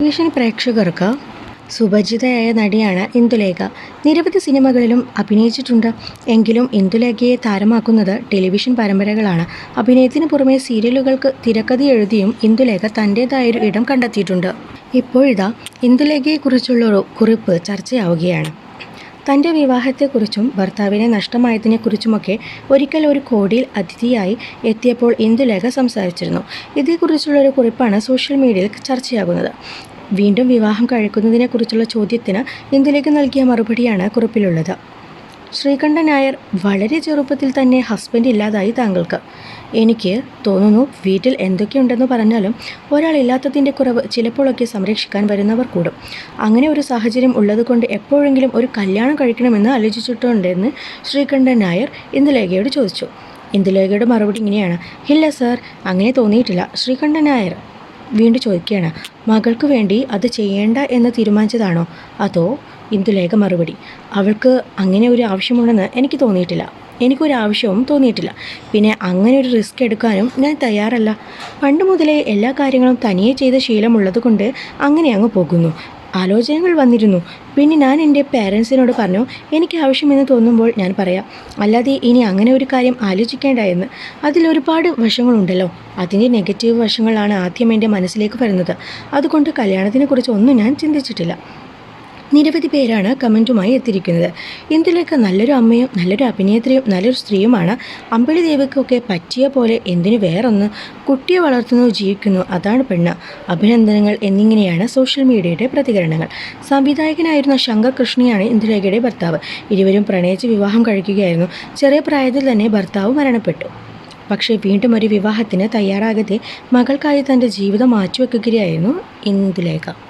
Television പ്രേക്ഷകർക്ക് സുപരിചിതയായ നടിയാണ് ഇന്ദുലേഖ. നിരവധി സിനിമകളിലും അഭിനയിച്ചിട്ടുണ്ട്. എങ്കിലും ഇന്ദുലേഖയെ താരമാക്കുന്നത് ടെലിവിഷൻ പരമ്പരകളാണ്. അഭിനയത്തിന് പുറമെ സീരിയലുകൾക്ക് തിരക്കഥ എഴുതിയും ഇന്ദുലേഖ തന്റേതായൊരു ഇടം കണ്ടെത്തിയിട്ടുണ്ട്. ഇപ്പോഴിതാ ഇന്ദുലേഖയെക്കുറിച്ചുള്ള ഒരു കുറിപ്പ് ചർച്ചയാവുകയാണ്. തന്റെ വിവാഹത്തെക്കുറിച്ചും ഭർത്താവിനെ നഷ്ടമായതിനെക്കുറിച്ചുമൊക്കെ ഒരിക്കൽ ഒരു കോടിയിൽ അതിഥിയായി എത്തിയപ്പോൾ ഇന്ദുലേഖ സംസാരിച്ചിരുന്നു. ഇതേക്കുറിച്ചുള്ളൊരു കുറിപ്പാണ് സോഷ്യൽ മീഡിയയിൽ ചർച്ചയാകുന്നത്. വീണ്ടും വിവാഹം കഴിക്കുന്നതിനെക്കുറിച്ചുള്ള ചോദ്യത്തിന് ഇന്ദുലേഖ നൽകിയ മറുപടിയാണ് കുറിപ്പിലുള്ളത്. ശ്രീകണ്ഠൻ നായർ വളരെ ചെറുപ്പത്തിൽ തന്നെ ഹസ്ബൻഡ് ഇല്ലാതായി താങ്കൾക്ക്. എനിക്ക് തോന്നുന്നു വീട്ടിൽ എന്തൊക്കെയുണ്ടെന്ന് പറഞ്ഞാലും ഒരാളില്ലാത്തതിന്റെ കുറവ് ചിലപ്പോഴൊക്കെ സംരക്ഷിക്കാൻ വരുന്നവർ കൂടും. അങ്ങനെ ഒരു സാഹചര്യം ഉള്ളതുകൊണ്ട് എപ്പോഴെങ്കിലും ഒരു കല്യാണം കഴിക്കണമെന്ന് ആലോചിച്ചിട്ടുണ്ടെന്ന് ശ്രീകണ്ഠൻ നായർ ഇന്ദുലേഖയോട് ചോദിച്ചു. ഇന്ദുലേഖയുടെ മറുപടി ഇങ്ങനെയാണ്. ഇല്ല സാർ അങ്ങനെ തോന്നിയിട്ടില്ല. ശ്രീകണ്ഠൻ നായർ വീണ്ടും ചോദിക്കുകയാണ്. മകൾക്ക് വേണ്ടി അത് ചെയ്യേണ്ട എന്ന് തീരുമാനിച്ചതാണോ? അതോ ഇന്ദുലേഖ മറുപടി. അവൾക്ക് അങ്ങനെ ഒരു ആവശ്യമുണ്ടെന്ന് എനിക്ക് തോന്നിയിട്ടില്ല. എനിക്കൊരു ആവശ്യവും തോന്നിയിട്ടില്ല. പിന്നെ അങ്ങനെ ഒരു റിസ്ക് എടുക്കാനും ഞാൻ തയ്യാറല്ല. പണ്ട് മുതലേ എല്ലാ കാര്യങ്ങളും തനിയെ ചെയ്ത ശീലമുള്ളത് കൊണ്ട് അങ്ങനെ അങ്ങ് പോകുന്നു. ആലോചനകൾ വന്നിരുന്നു. പിന്നെ ഞാൻ എന്റെ പേരൻസിനോട് പറഞ്ഞു എനിക്ക് ആവശ്യമെന്ന് തോന്നുമ്പോൾ ഞാൻ പറയാം. അല്ലാതെ ഇനി അങ്ങനെ ഒരു കാര്യം ആലോചിക്കേണ്ട എന്ന്. അതിലൊരുപാട് വശങ്ങളുണ്ടല്ലോ. അതിന്റെ നെഗറ്റീവ് വശങ്ങളാണ് ആദ്യം എന്റെ മനസ്സിലേക്ക് വരുന്നത്. അതുകൊണ്ട് കല്യാണത്തിനെക്കുറിച്ച് ഒന്നും ഞാൻ ചിന്തിച്ചിട്ടില്ല. നിരവധി പേരാണ് കമന്റുമായി എത്തിയിരിക്കുന്നത്. ഇന്ദുലേഖ നല്ലൊരു അമ്മയും നല്ലൊരു അഭിനേത്രിയും നല്ലൊരു സ്ത്രീയുമാണ് അമ്പിളി ദേവിക്കൊക്കെ പറ്റിയ പോലെ എന്തിനു വേറൊന്ന് കുട്ടിയെ വളർത്തുന്നു ജീവിക്കുന്നു അതാണ് പെണ്ണ്. അഭിനന്ദനങ്ങൾ എന്നിങ്ങനെയാണ് സോഷ്യൽ മീഡിയയുടെ പ്രതികരണങ്ങൾ. സംവിധായകനായിരുന്ന ശങ്കർ കൃഷ്ണയാണ് ഇന്ദുലേഖയുടെ ഭർത്താവ്. ഇരുവരും പ്രണയിച്ച് വിവാഹം കഴിക്കുകയായിരുന്നു. ചെറിയ പ്രായത്തിൽ തന്നെ ഭർത്താവ് മരണപ്പെട്ടു. പക്ഷേ വീണ്ടും ഒരു വിവാഹത്തിന് തയ്യാറാകാതെ മകൾക്കായി തന്റെ ജീവിതം മാറ്റിവെക്കുകയായിരുന്നു ഇന്ദുലേഖ